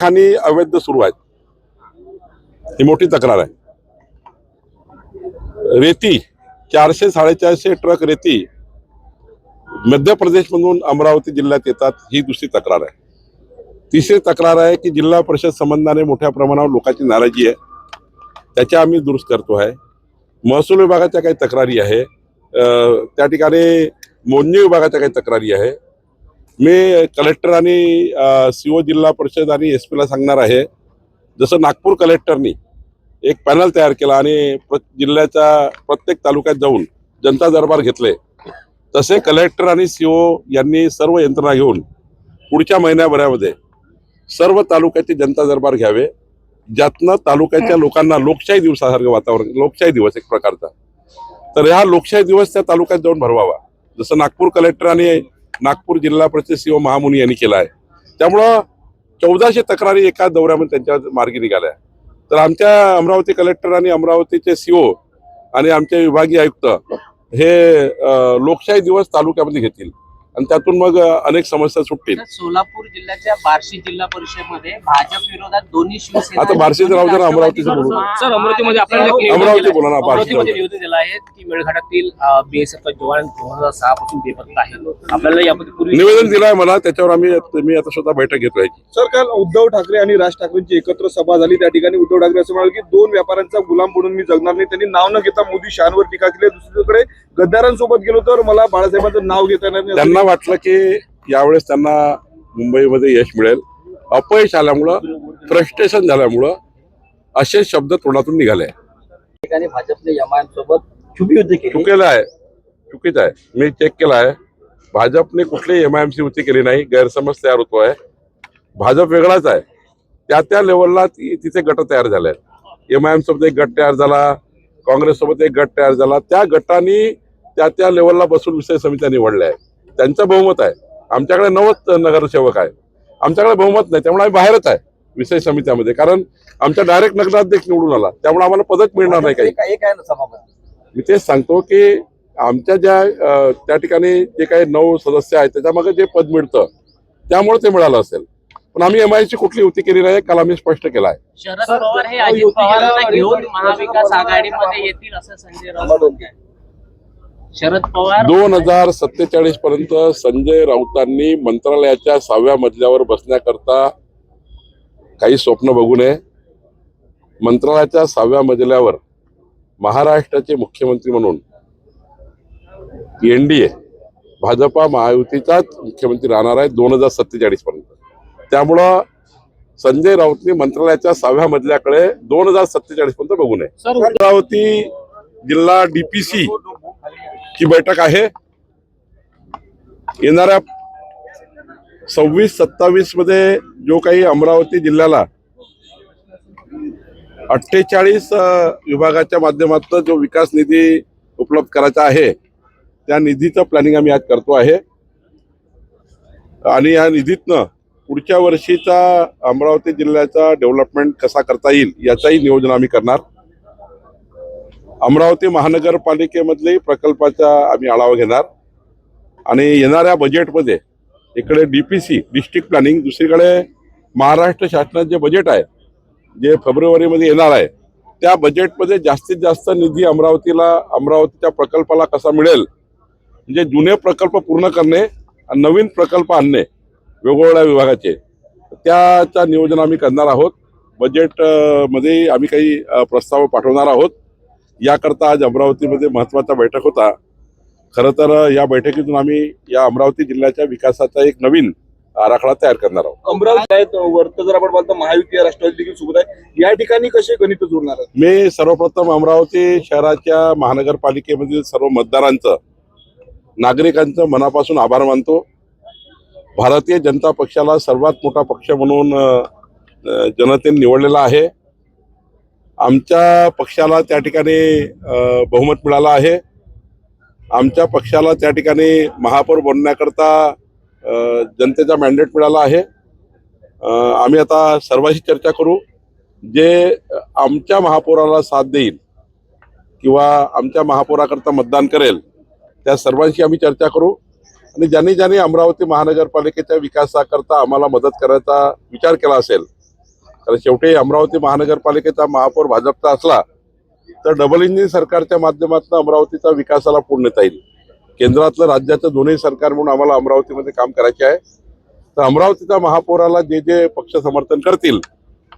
खाणी अवैध सुरू आहेत. ही मोठी तक्रार आहे. रेती चारशे साडेचारशे ट्रक रेती मध्य प्रदेशमधून अमरावती जिल्ह्यात येतात ही दुसरी तक्रार आहे. तिसरी तक्रार आहे की जिल्हा परिषद संबंधाने मोठ्या प्रमाणावर लोकांची नाराजी आहे. त्याच्या आम्ही दुरुस्त करतो आहे. महसूल विभागाच्या काही तक्रारी आहे. त्या ठिकाणी मोजणी विभागाच्या काही तक्रारी आहे. मी कलेक्टर आणि सी ओ जिल्हा परिषद आणि एस पीला सांगणार आहे. जसं नागपूर कलेक्टरनी एक पॅनल तयार केला आणि प्र जिल्ह्याच्या प्रत्येक तालुक्यात जाऊन जनता दरबार घेतले तसे कलेक्टर आणि सी ओ यांनी सर्व यंत्रणा घेऊन पुढच्या महिन्याभरामध्ये सर्व तालुक्याचे जनता दरबार घ्यावे. ज्यातनं तालुक्याच्या लोकांना लोकशाही दिवसासारखं वातावरण लोकशाही दिवस एक प्रकारचा. तर ह्या लोकशाही दिवस त्या तालुक्यात जाऊन भरवावा. जसं नागपूर कलेक्टर आणि नागपूर जिल्हा परिषद सीओ महामुनी यांनी केला आहे त्यामुळं चौदाशे तक्रारी एका दौऱ्यामध्ये त्यांच्या मार्गी निघाल्या. तर आमच्या अमरावती कलेक्टर आणि अमरावतीचे सीओ आणि आमचे विभागीय आयुक्त हे लोकशाही दिवस तालुक्यामध्ये घेतील. आणि त्यातून मग अनेक समस्या सुटतील. सोलापूर जिल्ह्याच्या बार्शी जिल्हा परिषदमध्ये भाजप विरोधात दोन्ही शिवसेना आता बार्शीचं राहू दे ना, अमरावतीचं बोलू. सर अमरावतीमध्ये आपल्याला अमरावती दिलंय. बोला ना, बार्शी अमरावतीमध्ये. निवेदन दिलं आहे की मेळघाटातील बीएसएफचा जवान दोन हजार सहा पासून बेपत्ता आहे. आपल्याला यामध्ये पूर्वी निवेदन दिलं आहे मला त्याच्यावर आम्ही मी आता स्वतः बैठक घेतोय सर काल उद्धव ठाकरे आणि राज ठाकरेंची एकत्र सभा झाली. त्या ठिकाणी उद्धव ठाकरे असं म्हणाले की दोन व्यापाऱ्यांचा गुलाम म्हणून मी जगणार नाही. त्यांनी नाव न घेता मोदी शहांवर टीका केली. दुसरीकडे गद्दारांसोबत गेलो तर मला बाळासाहेबांचं नाव घेता येणार नाही. असं त्यांना वाटलं की यावेळेस त्यांना मुंबईमध्ये यश मिळेल. अपयश आल्यामुळं फ्रस्ट्रेशन झाल्यामुळं असे शब्द तोंडातून निघाले. ठिकाणी भाजपने एमआयएम सोबत छुपी युद्ध केली. चुकेलं आहे. चुकीचं आहे. मी चेक केलं आहे. भाजपने कुठलीही एम आय एम सी युती केली नाही. गैरसमज तयार होतो आहे. भाजप वेगळाच आहे. त्या त्या लेवलला ती तिथे गट तयार झाले आहेत. एम आय एम सोबत एक गट तयार झाला. काँग्रेस सोबत एक गट तयार झाला. त्या गटांनी त्या त्या लेवलला बसून विषय समित्या निवडल्या आहेत. त्यांचं बहुमत आहे. आमच्याकडे नवद नगरसेवक आहे. आमच्याकडे बहुमत नाही त्यामुळे आम्ही बाहेरच आहे विषय समित्यामध्ये. कारण आमच्या डायरेक्ट नगराध्यक्ष निवडून आला त्यामुळे आम्हाला पदक मिळणार नाही काही. मी तेच सांगतो की आमच्या ज्या त्या ठिकाणी जे काही नऊ सदस्य आहेत त्याच्यामागे जे पद मिळतं त्यामुळे ते मिळालं असेल. पण आम्ही एम ची कुठली युती केली नाही काल आम्ही स्पष्ट केला आहे. शरद पवार हे अजित घेऊन महाविकास आघाडीमध्ये येतील असं संजय राऊत. शरद पवार दोन हजार सत्तेचाळीस पर्यंत संजय राऊतांनी मंत्रालयाच्या सहाव्या मजल्यावर बसण्याकरता काही स्वप्न बघू नये. मंत्रालयाच्या सहाव्या मजल्यावर महाराष्ट्राचे मुख्यमंत्री म्हणून एनडीए भाजपा महायुतीचाच मुख्यमंत्री राहणार आहे दोन हजार सत्तेचाळीस पर्यंत. त्यामुळं संजय राऊतनी मंत्रालयाच्या सहाव्या मजल्याकडे दोन हजार सत्तेचाळीस पर्यंत बघू नये. अमरावती जिल्हा डीपीसी ची बैठक आहे. येणाऱ्या सव्वीस सत्तावीसमध्ये जो काही अमरावती जिल्ह्याला अठ्ठेचाळीस विभागाच्या माध्यमातून जो विकास निधी उपलब्ध करायचा आहे त्या निधीचं प्लॅनिंग आम्ही आज करतो आहे. आणि या निधीतनं पुढच्या वर्षीचा अमरावती जिल्ह्याचा डेव्हलपमेंट कसा करता येईल याचाही नियोजन आम्ही करणार. अमरावती महानगरपालिकेमधले प्रकल्पाचा आम्ही आढावा घेणार. आणि येणाऱ्या बजेटमध्ये इकडे B P C district planning दुसरीकडे महाराष्ट्र शासनाचे जे बजेट आहे जे फेब्रुवारीमध्ये येणार आहे त्या बजेटमध्ये जास्तीत जास्त निधी अमरावतीला अमरावतीच्या प्रकल्पाला कसा मिळेल? म्हणजे जुने प्रकल्प पूर्ण करणे आणि नवीन प्रकल्प आणणे वेगवेगळ्या विभागाचे. त्याचा नियोजन आम्ही करणार आहोत. बजेटमध्ये आम्ही काही प्रस्ताव पाठवणार आहोत. याकरता आज अमरावतीमध्ये महत्त्वाचा बैठक होता. खरं तर या बैठकीतून आम्ही या अमरावती जिल्ह्याच्या विकासाचा एक नवीन आराखडा तयार करणार आहोत. अमरावती आहेत वरत जर आपण बोलतो महायुती राष्ट्रवादी देखील सोबत आहे या ठिकाणी कसे गणित जुळणार आहेत? मी सर्वप्रथम अमरावती शहराच्या महानगरपालिकेमधील सर्व मतदारांचं नागरिकांचं मनापासून आभार मानतो. भारतीय जनता पक्षाला सर्वात मोठा पक्ष म्हणून जनतेने निवडलेला आहे. आमच्या पक्षाला त्या ठिकाणी बहुमत मिळालं आहे. आमच्या पक्षाला त्या ठिकाणी महापौर बनण्याकरता जनतेचा मॅन्डेट मिळाला आहे. आम्ही आता सर्वांशी चर्चा करू. जे आमच्या महापौराला साथ देईल किंवा आमच्या महापौराकरता मतदान करेल त्या सर्वांशी आम्ही चर्चा करू. आणि ज्यांनी ज्यांनी अमरावती महानगरपालिकेच्या विकासाकरता आम्हाला मदत करायचा विचार केला असेल कारण शेवटी अमरावती महानगरपालिकेचा महापौर भाजपचा असला तर डबल इंजिन सरकारच्या माध्यमातून अमरावतीचा विकासाला पूर्ण नेता येईल. केंद्रातलं राज्याचं दोन्ही सरकार म्हणून आम्हाला अमरावतीमध्ये काम करायचे आहे. तर अमरावतीच्या महापौराला जे जे पक्ष समर्थन करतील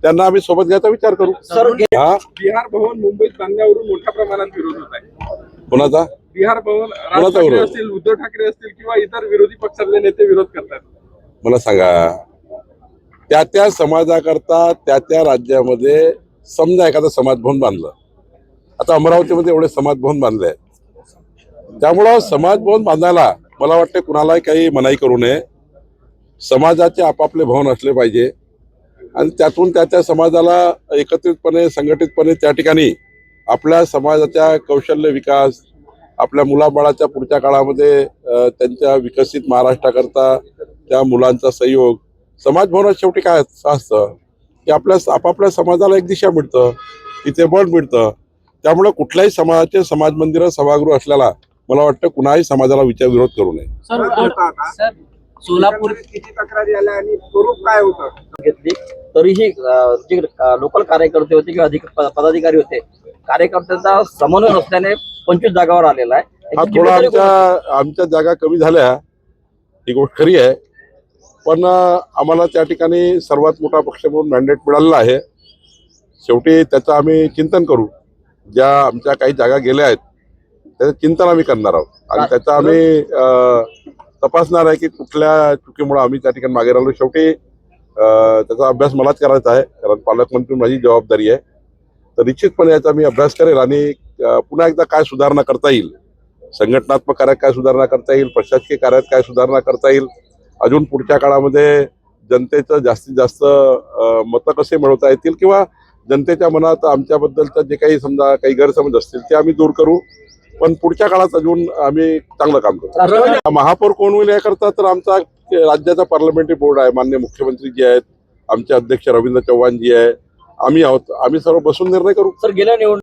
त्यांना आम्ही सोबत घ्यायचा विचार करू. हा? बिहार भवन मुंबईत बांधण्यावरून मोठ्या प्रमाणात विरोध होत आहे. कोणाचा? बिहार भवन राज कोणाचा ठाकरे विरोध? असतील उद्धव ठाकरे असतील किंवा इतर विरोधी पक्षातले नेते विरोध करतात. मला सांगा. त्या त्या समाजाकरता त्या त्या राज्यामध्ये समजा एखादं समाजभवन बांधलं. आता अमरावतीमध्ये एवढे समाजभवन बांधले आहेत. त्यामुळं समाजभवन बांधायला मला वाटतं कुणालाही काही मनाई करू नये. समाजाचे आपापले भवन असले पाहिजे. आणि त्यातून त्या त्या समाजाला एकत्रितपणे संघटितपणे त्या ठिकाणी आपल्या समाजाच्या कौशल्य विकास आपल्या मुलाबाळाच्या पुढच्या काळामध्ये त्यांच्या विकसित महाराष्ट्राकरता त्या मुलांचा सहयोग समाजभवनात शेवटी काय असतं? की आपल्या आपापल्या समाजाला एक दिशा मिळतं तिथे बळ मिळतं. त्यामुळे कुठल्याही समाजाचे समाज मंदिर सभागृह असल्याला मला वाटतं कुणाही समाजाला विचार विरोध करू नये. सोलापूर किती तक्रारी आल्या आणि स्वरूप काय होतं? घेतली. तरीही जे लोकल कार्यकर्ते होते किंवा अधिक पदाधिकारी होते कार्यकर्त्यांचा समन्वय नसल्याने पंचवीस जागावर आलेला आहे. हा थोडा आमच्या आमच्या जागा कमी झाल्या. ही गोष्ट खरी आहे. पण आम्हाला त्या ठिकाणी सर्वात मोठा पक्ष म्हणून मॅन्डेट मिळालेला आहे. शेवटी त्याचं आम्ही चिंतन करू. ज्या आमच्या काही जागा गेल्या आहेत त्याचं चिंतन आम्ही करणार आहोत. आणि त्याचं आम्ही तपासणार आहे की कुठल्या चुकीमुळे आम्ही त्या ठिकाणी मागे राहिलो. शेवटी त्याचा अभ्यास मलाच करायचा आहे. कारण पालकमंत्री माझी जबाबदारी आहे. तर निश्चितपणे याचा मी अभ्यास करेल आणि पुन्हा एकदा काय सुधारणा करता येईल? संघटनात्मक कार्यात काय सुधारणा करता येईल? प्रशासकीय कार्यात काय सुधारणा करता येईल? अजून पुढच्या काळामध्ये जनतेचं जास्तीत जास्त मतं कसे मिळवता येतील किंवा जनतेच्या मनात आमच्याबद्दलचं जे काही समजा काही गैरसमज असतील ते आम्ही दूर करू. पण पुढच्या काळात अजून आम्ही चांगलं काम करू. राष्ट्रवादी- महापौर कोण होईल याकरता तर आमचा राज्याचा पार्लमेंटरी बोर्ड आहे. मान्य मुख्यमंत्री जे आहेत आमचे अध्यक्ष रवींद्र चव्हाण जी आहे आम्ही आहोत. आम्ही सर्व बसून निर्णय करू. सर गेल्या निवड